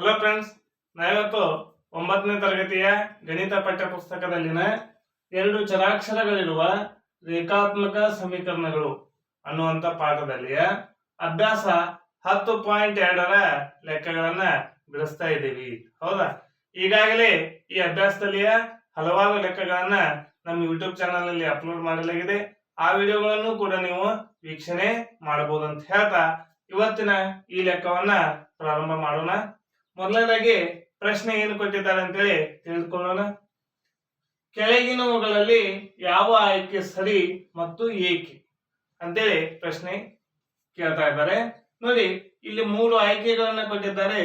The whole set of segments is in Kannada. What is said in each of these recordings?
ಹಲೋ ಫ್ರೆಂಡ್ಸ್ ನಾವಿವತ್ತು ಒಂಬತ್ತನೇ ತರಗತಿಯ ಗಣಿತ ಪಠ್ಯ ಪುಸ್ತಕದಲ್ಲಿನ ಎರಡು ಚರಾಕ್ಷರಗಳಿರುವ ರೇಖಾತ್ಮಕ ಸಮೀಕರಣಗಳು ಅನ್ನುವಂತ ಪಾಠದಲ್ಲಿಯ ಅಭ್ಯಾಸ ಹತ್ತು ಪಾಯಿಂಟ್ ಎರಡರ ಲೆಕ್ಕಗಳನ್ನ ಬಿಡಿಸ್ತಾ ಇದ್ದೀವಿ. ಹೌದಾ? ಈಗಾಗಲೇ ಈ ಅಭ್ಯಾಸದಲ್ಲಿಯ ಹಲವಾರು ಲೆಕ್ಕಗಳನ್ನ ನಮ್ಮ ಯೂಟ್ಯೂಬ್ ಚಾನಲ್ ಅಲ್ಲಿ ಅಪ್ಲೋಡ್ ಮಾಡಲಾಗಿದೆ. ಆ ವಿಡಿಯೋಗಳನ್ನು ಕೂಡ ನೀವು ವೀಕ್ಷಣೆ ಮಾಡಬಹುದು ಅಂತ ಹೇಳ್ತಾ ಇವತ್ತಿನ ಈ ಲೆಕ್ಕವನ್ನ ಪ್ರಾರಂಭ ಮಾಡೋಣ. ಮೊದಲನೇದಾಗಿ ಪ್ರಶ್ನೆ ಏನು ಕೊಟ್ಟಿದ್ದಾರೆ ಅಂತೇಳಿ ತಿಳಿದುಕೊಳ್ಳೋಣ. ಕೆಳಗಿನವುಗಳಲ್ಲಿ ಯಾವ ಆಯ್ಕೆ ಸರಿ ಮತ್ತು ಏಕೆ ಅಂತೇಳಿ ಪ್ರಶ್ನೆ ಕೇಳ್ತಾ ಇದ್ದಾರೆ. ನೋಡಿ, ಇಲ್ಲಿ ಮೂರು ಆಯ್ಕೆಗಳನ್ನ ಕೊಟ್ಟಿದ್ದಾರೆ.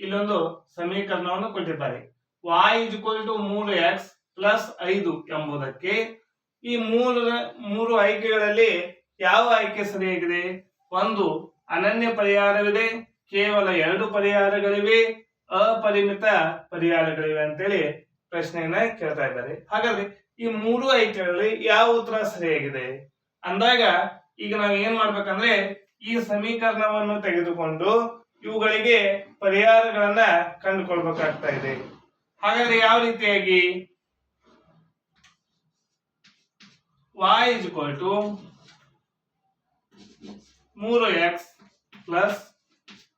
ಇಲ್ಲೊಂದು ಸಮೀಕರಣವನ್ನು ಕೊಟ್ಟಿದ್ದಾರೆ. ವಾಯ್ ಇಸ್ ಟು ಮೂರು ಎಕ್ಸ್ ಪ್ಲಸ್ ಐದು ಎಂಬುದಕ್ಕೆ ಈ ಮೂರು ಮೂರು ಆಯ್ಕೆಗಳಲ್ಲಿ ಯಾವ ಆಯ್ಕೆ ಸರಿಯಾಗಿದೆ? ಒಂದು ಅನನ್ಯ ಪರಿಹಾರವಿದೆ. ಕೇವಲ ಎರಡು ಪರಿಹಾರಗಳಿವೆ, ಅಪರಿಮಿತ ಪರಿಹಾರಗಳಿವೆ ಅಂತೇಳಿ ಪ್ರಶ್ನೆಯನ್ನ ಕೇಳ್ತಾ ಇದ್ದಾರೆ. ಹಾಗಾದ್ರೆ ಈ ಮೂರು ಆಯ್ಕೆಗಳಲ್ಲಿ ಯಾವ ಉತ್ತರ ಸರಿಯಾಗಿದೆ? ಅಂದಾಗ ಈಗ ನಾವು ಏನ್ ಮಾಡ್ಬೇಕಂದ್ರೆ ಈ ಸಮೀಕರಣವನ್ನು ತೆಗೆದುಕೊಂಡು ಇವುಗಳಿಗೆ ಪರಿಹಾರಗಳನ್ನ ಕಂಡುಕೊಳ್ಬೇಕಾಗ್ತಾ ಇದೆ. ಹಾಗಾದ್ರೆ ಯಾವ ರೀತಿಯಾಗಿ? y equal to ಮೂರು ಎಕ್ಸ್ ಪ್ಲಸ್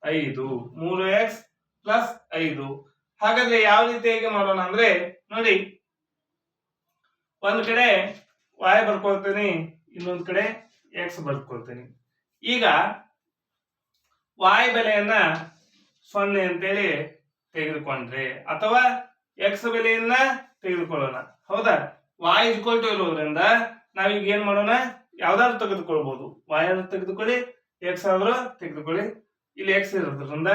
ಐದು. ಮೂರು ಎಕ್ಸ್ ಪ್ಲಸ್ ಐದು. ಹಾಗಾದ್ರೆ ಯಾವ ರೀತಿಯಾಗಿ ಮಾಡೋಣ ಅಂದ್ರೆ, ನೋಡಿ, ಒಂದ್ ಕಡೆ ವಾಯ್ ಬರ್ಕೊಳ್ತೀನಿ, ಇನ್ನೊಂದ್ ಕಡೆ ಎಕ್ಸ್ ಬರ್ಕೊಳ್ತೀನಿ. ಈಗ ವಾಯ್ ಬೆಲೆಯನ್ನ ಸೊನ್ನೆ ಅಂತೇಳಿ ತೆಗೆದುಕೊಂಡ್ರೆ, ಅಥವಾ ಎಕ್ಸ್ ಬೆಲೆಯನ್ನ ತೆಗೆದುಕೊಳ್ಳೋಣ. ಹೌದಾ? ವಾಯ್ ಇಸ್ಕೊಲ್ ಟು ಇರೋದ್ರಿಂದ ನಾವೀಗ ಏನ್ ಮಾಡೋಣ? ಯಾವ್ದಾದ್ರು ತೆಗೆದುಕೊಳ್ಬಹುದು ವಾಯ್ ಆದ್ರೂ ತೆಗೆದುಕೊಳ್ಳಿ ಎಕ್ಸ್ ಆದ್ರೂ ತೆಗೆದುಕೊಳ್ಳಿ. ಇಲ್ಲಿ ಎಕ್ಸ್ ಇರೋದ್ರಿಂದ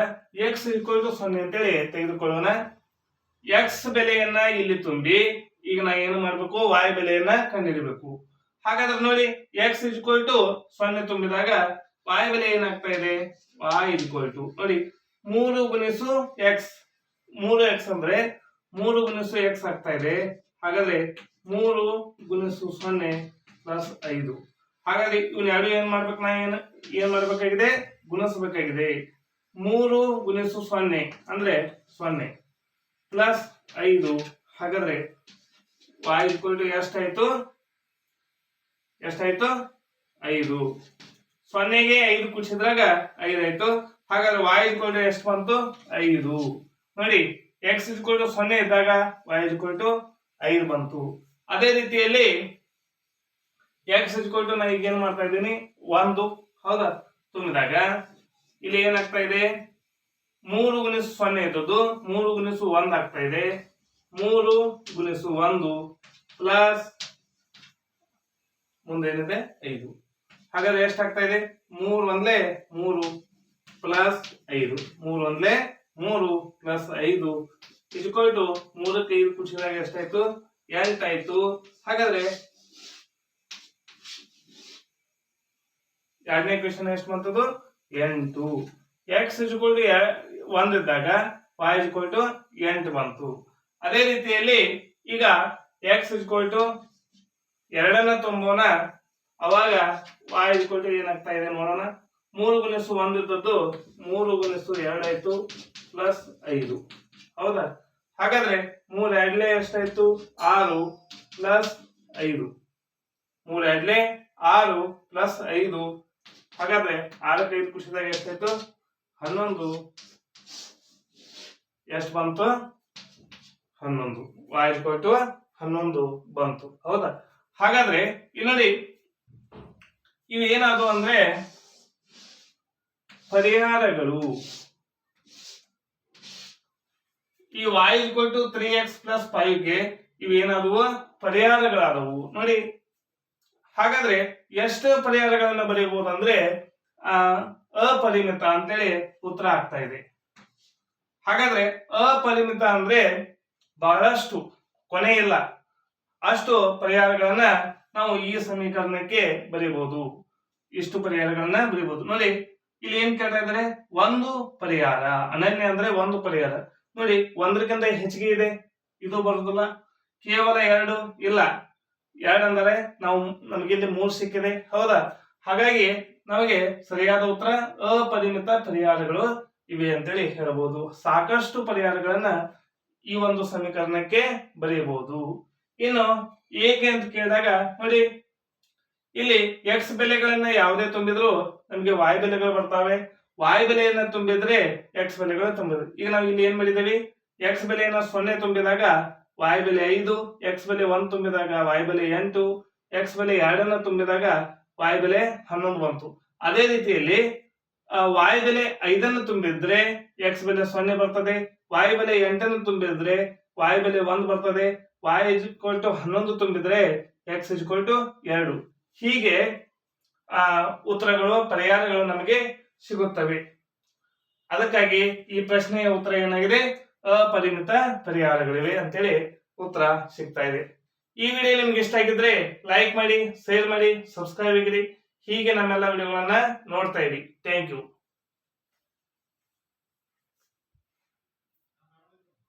ಎಕ್ಸ್ ಈಕ್ವಲ್ ಟು ಸೊನ್ನೆ ಅಂತೇಳಿ ತೆಗೆದುಕೊಳ್ಳೋಣ. ಎಕ್ಸ್ ಬೆಲೆಯನ್ನ ಇಲ್ಲಿ ತುಂಬಿ, ಈಗ ನಾ ಏನು ಮಾಡ್ಬೇಕು? y ಬೆಲೆಯನ್ನ ಕಂಡುಹಿಡಿಬೇಕು. ಹಾಗಾದ್ರೆ ನೋಡಿ ಎಕ್ಸ್ ಈಕ್ವಲ್ ಟು ಸೊನ್ನೆ ತುಂಬಿದಾಗ y ಬೆಲೆ ಏನಾಗ್ತಾ ಇದೆ? ವಾಯ್ ಈಕ್ವಲ್ ಟು ನೋಡಿ, ಮೂರು ಗುಣಿಸು ಎಕ್ಸ್ ಮೂರು ಎಕ್ಸ್ ಅಂದ್ರೆ ಮೂರು ಗುಣಿಸು ಎಕ್ಸ್ ಆಗ್ತಾ ಇದೆ. ಹಾಗಾದ್ರೆ ಮೂರು ಗುಣಿಸು ಸೊನ್ನೆ ಪ್ಲಸ್ ಐದು. ಹಾಗಾದ್ರೆ ಇವ್ನ ಎರಡು ಏನ್ ಮಾಡ್ಬೇಕು ನಾ ಏನ್? ಏನ್ ಮಾಡ್ಬೇಕಾಗಿದೆ? ಗುಣಿಸಬೇಕಾಗಿದೆ. ಮೂರು ಗುಣಿಸು ಸೊನ್ನೆ, ಅಂದ್ರೆ ಸೊನ್ನೆ. ಪ್ಲಸ್ ಐದು ಹಾಗಾದ್ರೆ ವಾಯ್ ಟು ಎಷ್ಟಾಯ್ತು? ಎಷ್ಟಾಯ್ತು? ಐದು. ಸೊನ್ನೆಗೆ ಐದು ಕುಡಿಸಿದ್ರಾಗ ಐದು ಆಯ್ತು ಹಾಗಾದ್ರೆ ಇಕ್ವಲ್ ಟು ಎಷ್ಟು ಬಂತು? ಐದು. ನೋಡಿ ಎಕ್ಸ್ ಟು ಸೊನ್ನೆ ಇದ್ದಾಗ ಇಕ್ವಲ್ ಟು ಐದು ಬಂತು. ಅದೇ ರೀತಿಯಲ್ಲಿ ಎಕ್ಸ್ ಟು ನಾ ಈಗ ಏನ್ ಮಾಡ್ತಾ ಇದ್ದೀನಿ? ಒಂದು. ಹೌದಾ? ತುಂಬಿದಾಗ ಇಲ್ಲಿ ಏನಾಗ್ತಾ ಇದೆ? ಮೂರು ಗುಣಿಸು ಸೊನ್ನೆ ಇದ್ದದ್ದು, ಮೂರು ಗುಣಿಸು ಒಂದು ಆಗ್ತಾ ಇದೆ. ಮೂರು ಗುಣಿಸು ಒಂದು ಪ್ಲಸ್ ಮುಂದೇನಿದೆ ಐದು. ಹಾಗಾದ್ರೆ ಎಷ್ಟಾಗ್ತಾ ಇದೆ? ಮೂರು ಒಂದ್ಲೆ ಮೂರು ಪ್ಲಸ್ ಐದು. ಮೂರು ಒಂದ್ಲೆ ಮೂರು ಪ್ಲಸ್ ಐದು. ಕೊಟ್ಟು ಮೂರಕ್ಕೆ ಐದು ಕುಚಿದಾಗ ಎಷ್ಟಾಯ್ತು? ಎಂಟಾಯ್ತು ಹಾಗಾದ್ರೆ ಎರಡನೇ ಕ್ವಶನ್ ಎಷ್ಟು ಬಂತದ್ದು ಎಂಟು. ಎಕ್ಸ್ ಇಸ್ಕೊಲ್ ಒಂದಿದ್ದಾಗ y ಇಸ್ಕೊಲ್ ಎಂಟು ಬಂತು. ಅದೇ ರೀತಿಯಲ್ಲಿ ಈಗ ಎಕ್ಸ್ ಇಸ್ಕೊಲ್ ಟು ಎರಡನ್ನ ತುಂಬೋಣ. ಅವಾಗ y ಇಸ್ಕೊಲ್ ಟು ಏನಾಗ್ತಾ ಇದೆ ನೋಡೋಣ. ಮೂರು ಗುಣಿಸು ಒಂದಿದ್ದದ್ದು ಮೂರು ಗುಣಿಸು ಎರಡಾಯ್ತು ಪ್ಲಸ್ ಐದು. ಹೌದಾ? ಹಾಗಾದ್ರೆ ಮೂರ್ ಎರಡ್ಲೆ ಎಷ್ಟಾಯ್ತು? ಆರು ಪ್ಲಸ್ ಐದು. ಮೂರ್ ಎರಡ್ಲೆ ಆರು ಪ್ಲಸ್ ಐದು ಹಾಗಾದ್ರೆ ಆರಕ್ಕೆ ಐದು ಖುಷಿದಾಗ ಎಷ್ಟಾಯ್ತು? ಹನ್ನೊಂದು. ಎಷ್ಟು ಬಂತು? ಹನ್ನೊಂದು. ವಾಯ್ಸ್ ಕೊಟ್ಟು ಹನ್ನೊಂದು ಬಂತು. ಹೌದಾ? ಹಾಗಾದ್ರೆ ಇಲ್ಲಿ ನೋಡಿ, ಇವು ಏನಾದ್ರು ಅಂದ್ರೆ ಪರಿಹಾರಗಳು. ಈ y ಕೊಟ್ಟು ತ್ರೀ ಎಕ್ಸ್ ಪ್ಲಸ್ ಫೈವ್ಗೆ ಇವು ಏನಾದವು? ಪರಿಹಾರಗಳಾದವು. ನೋಡಿ ಹಾಗಾದ್ರೆ ಎಷ್ಟು ಪರಿಹಾರಗಳನ್ನ ಬರೆಯಬಹುದು ಅಂದ್ರೆ ಅಪರಿಮಿತ ಅಂತೇಳಿ ಉತ್ತರ ಆಗ್ತಾ ಇದೆ. ಹಾಗಾದ್ರೆ ಅಪರಿಮಿತ ಅಂದ್ರೆ ಬಹಳಷ್ಟು ಕೊನೆ ಇಲ್ಲ. ಅಷ್ಟು ಪರಿಹಾರಗಳನ್ನ ನಾವು ಈ ಸಮೀಕರಣಕ್ಕೆ ಬರೀಬಹುದು. ಇಷ್ಟು ಪರಿಹಾರಗಳನ್ನ ಬರೀಬಹುದು. ನೋಡಿ, ಇಲ್ಲಿ ಏನ್ ಕೇಳ್ತಾ ಇದ್ದಾರೆ? ಒಂದು ಪರಿಹಾರ. ಅನನ್ಯ ಅಂದ್ರೆ ಒಂದು ಪರಿಹಾರ. ನೋಡಿ, ಒಂದಕ್ಕಿಂತ ಹೆಚ್ಚಿಗೆ ಇದೆ. ಇದು ಬರುದಿಲ್ಲ ಕೇವಲ ಎರಡು? ಇಲ್ಲ. ಎರಡು ಅಂದರೆ ನಾವು ನಮಗೆ ಇಲ್ಲಿ ಮೂರು ಸಿಕ್ಕಿದೆ. ಹೌದಾ? ಹಾಗಾಗಿ ನಮಗೆ ಸರಿಯಾದ ಉತ್ತರ ಅಪರಿಮಿತ ಪರಿಹಾರಗಳು ಇವೆ ಅಂತೇಳಿ ಹೇಳಬಹುದು. ಸಾಕಷ್ಟು ಪರಿಹಾರಗಳನ್ನ ಈ ಒಂದು ಸಮೀಕರಣಕ್ಕೆ ಬರೆಯಬಹುದು. ಇನ್ನು ಏಕೆ ಅಂತ ಕೇಳಿದಾಗ ನೋಡಿ, ಇಲ್ಲಿ ಎಕ್ಸ್ ಬೆಲೆಗಳನ್ನ ಯಾವುದೇ ತುಂಬಿದ್ರು ನಮಗೆ ವಾಯು ಬೆಲೆಗಳು ಬರ್ತಾವೆ. ವಾಯು ಬೆಲೆಯನ್ನ ತುಂಬಿದ್ರೆ ಎಕ್ಸ್ ಬೆಲೆಗಳು ತುಂಬಿದ್ರು ಈಗ ನಾವು ಇಲ್ಲಿ ಏನ್ ಮಾಡಿದೀವಿ ಎಕ್ಸ್ ಬೆಲೆಯನ್ನ ಸೊನ್ನೆ ತುಂಬಿದಾಗ ವಾಯು ಬೆಲೆ ಐದು ಎಕ್ಸ್ ಬೆಲೆ ಒಂದ್ ತುಂಬಿದಾಗ ವಾಯು ಬೆಲೆ ಎಂಟು ಎಕ್ಸ್ ಬೆಲೆ ಎರಡನ್ನ ತುಂಬಿದಾಗ ವಾಯು ಬೆಲೆ ಹನ್ನೊಂದು ಬಂತು. ಅದೇ ರೀತಿಯಲ್ಲಿ ವಾಯ್ ಬೆಲೆ ಐದನ್ನು ತುಂಬಿದ್ರೆ ಎಕ್ಸ್ ಬೆಲೆ ಸೊನ್ನೆ ಬರ್ತದೆ ವಾಯು ಬೆಲೆ ಎಂಟನ್ನು ತುಂಬಿದ್ರೆ ವಾಯು ಬೆಲೆ ಒಂದ್ ಬರ್ತದೆ ವಾಯು ಇಸ್ ಟು ಹನ್ನೊಂದು ತುಂಬಿದ್ರೆ ಎಕ್ಸ್ ಇಸ್ ಟು ಎರಡು. ಹೀಗೆ, ಆ, ಉತ್ತರಗಳು, ಪರಿಹಾರಗಳು ನಮಗೆ ಸಿಗುತ್ತವೆ. ಅದಕ್ಕಾಗಿ ಈ ಪ್ರಶ್ನೆಯ ಉತ್ತರ ಏನಾಗಿದೆ? ಅಪರಿಮಿತ ಪರಿಹಾರಗಳಿವೆ ಅಂತೇಳಿ ಉತ್ತರ ಸಿಗ್ತಾ ಇದೆ. ಈ ವಿಡಿಯೋ ನಿಮ್ಗೆ ಇಷ್ಟ ಆಗಿದ್ರೆ ಲೈಕ್ ಮಾಡಿ ಶೇರ್ ಮಾಡಿ ಸಬ್ಸ್ಕ್ರೈಬ್ ಆಗಿರಿ. ಹೀಗೆ ನಮ್ಮೆಲ್ಲ ವಿಡಿಯೋಗಳನ್ನ ನೋಡ್ತಾ ಇರಿ. Thank you